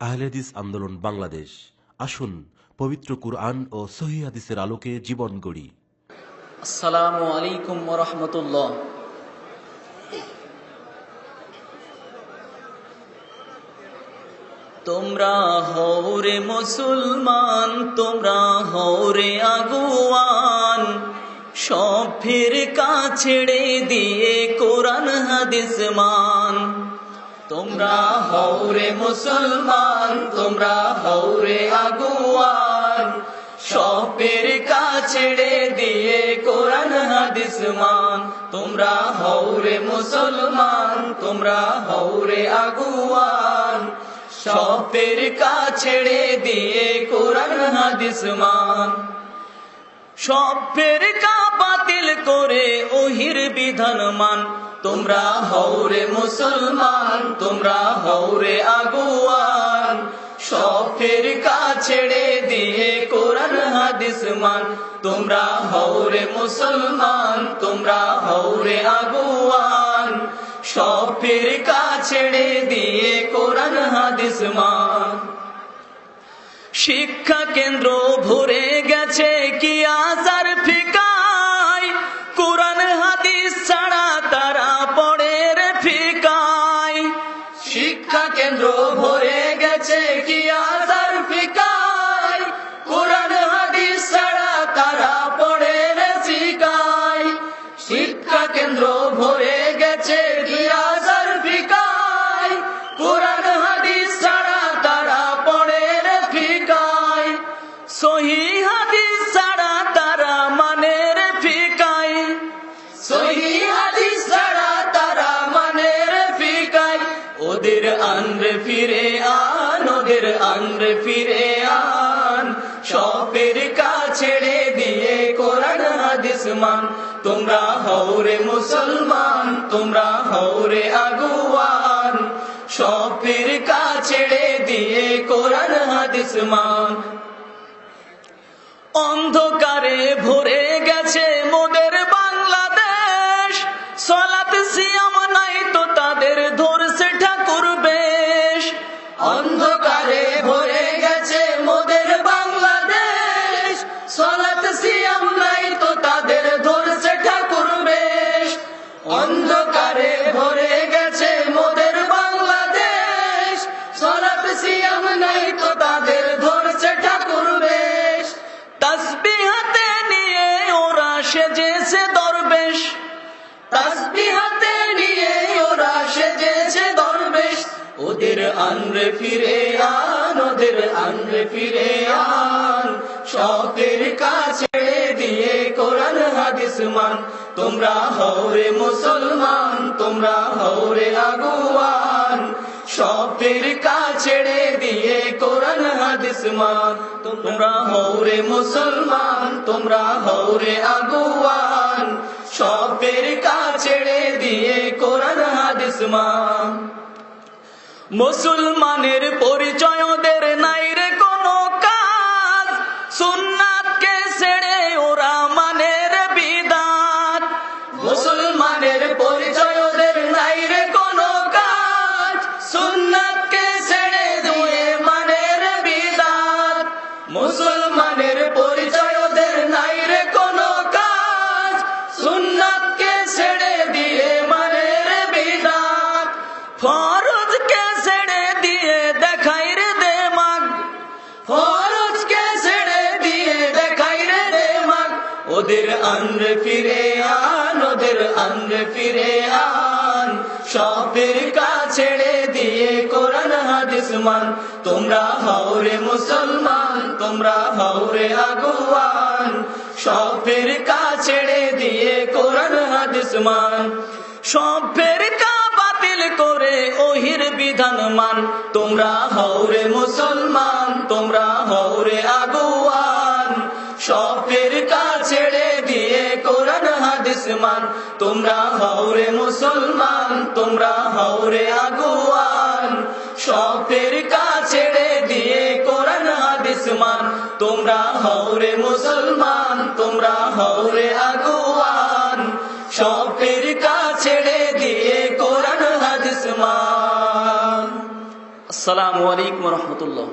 আহলেদিস আন্দোলন বাংলাদেশ। আসুন, পবিত্র কুরআন ও সহি আলোকে জীবন গড়ি। আসসালামু আলাইকুম রহমতুল্লাহ। তোমরা হৌরে মুসলমান, তোমরা হৌরে আগুয়ান। সব ফিরকা ছেড়ে দিয়ে কোরআন হাদিস মান। তোমরা হৌরে মুসলমান, তোমরা হৌরে আগুয়ান। সবের ছেড়ে দিয়ে কোরআন, হাদিস মান। তোমরা হৌরে মুসলমান, তোমরা হৌরে আগুয়ান। সবের ছেড়ে দিয়ে কোরআন, হাদিস মান। সব ফেরকা বাতিল করে ওহির বিধান মান। তোমরা হৌরে মুসলমান, তোমরা হৌরে আগুয়ান। সব ফেরকা ছেড়ে দিয়ে কোরআন, হাদিস মান। তোমরা হৌরে মুসলমান, তোমরা হৌরে আগুয়ান। সব ফেরকা ছেড়ে দিয়ে কোরআন, হাদিস মান। শিক্ষা কেন্দ্র ভরে গেছে কি ওদের আনরে ফিরে আন ওদের আনরে ফিরে আন। সপের ছেড়ে দিয়ে কোরআন, হাদিস মান। তোমরা হৌরে মুসলমান, তোমরা হৌরে আগুয়ান। সপের ছেড়ে দিয়ে কোরআন, হাদিস মান। অন্ধকারে ভরে গেছে মোদের ওদের আনরে ফিরে আন, ওদের আনরে ফিরে আন। শখের কাছে দিয়ে কোরআন হাদিস মান। তোমরা হৌরে মুসলমান, তোমরা হৌরে আগুয়ান। সবের ছেড়ে দিয়ে কোরআন হাদিস মান। তোমরা হৌরে মুসলমান, তোমরা হৌরে আগুয়ান। সবের ছেড়ে দিয়ে কোরআন হাদিস মান। মুসলমানের পরিচয় ওদের ওদের আনরে ফিরে আন আনরে ফিরে আন। সবের ছেড়ে দিয়ে কোরআন হাদিস মান। তোমরা হৌরে মুসলমান, তোমরা হৌরে আগুয়ান। সবের ছেড়ে দিয়ে কোরআন হাদিস মান। সবের বাতিল করে ওহির বিধান মান। তোমরা হৌরে মুসলমান, তোমরা হৌরে আগুয়ান। হাদিস মান তোমরা হৌরে মুসলমান, তোমরা হৌরে আগুয়ান। সবের ছেড়ে দিয়ে কোরআন হাদিস তোমরা হৌরে মুসলমান, তোমরা হৌরে আগুয়ান। সবের ছেড়ে দিয়ে কোরআন হাদিস মান। আসসালামু আলাইকুম রহমতুল্লাহ।